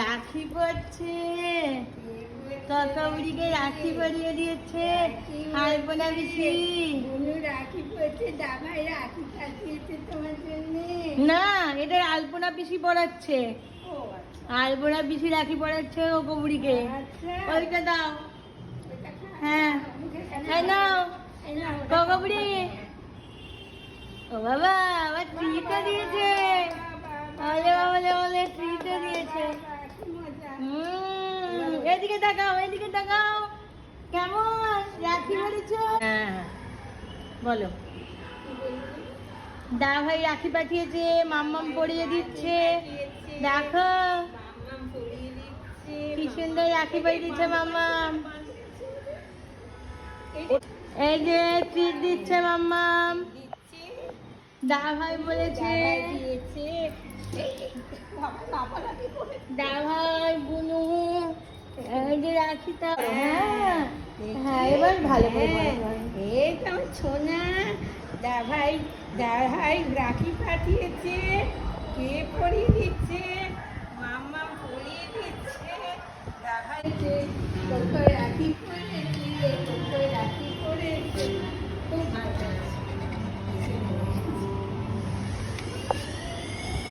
রাখি পড়ছে। কাকাউড়িকে রাখি পরিয়ে দিয়েছে। আলপনা বুনু রাখি পড়ছে দাবাই রাখি পাঠিয়েছে তোমার জন্য না এটা আলপনা পিসি পড়াচ্ছে। আলপনা পিসি রাখি পড়াচ্ছে ও কবুড়িকে ওইটা দাও। হ্যাঁ। নাও। কাকাবুড়ি ও বাবা আমার ট্রিটা দিয়েছে। ট্রিটা দিয়েছে এদিকে তাকাও এদিকে তাকাও। কেমন? রাখি পড়েছো হ্যাঁ বলো। দা ভাই রাখি পাঠিয়েছে মাম্মাম পরিয়ে দিচ্ছে। দেখো। কি সুন্দর রাখি পাঠিয়ে দিচ্ছে মাম্মাম। এই যে ট্রিট দিচ্ছে মাম্মাম। দা ভাই বলেছে। দিয়েছে। এই, বাবা, বাবা রাখি বুনু এই হ্যাঁ হ্যাঁ এবার ভালো করে হ্যাঁ। এই তো আমার সোনা দাভাই রাখি পাঠিয়েছে কে পরিয়ে দিচ্ছে? মাম্মা পরিয়ে দিচ্ছে। দাভাই রাখি?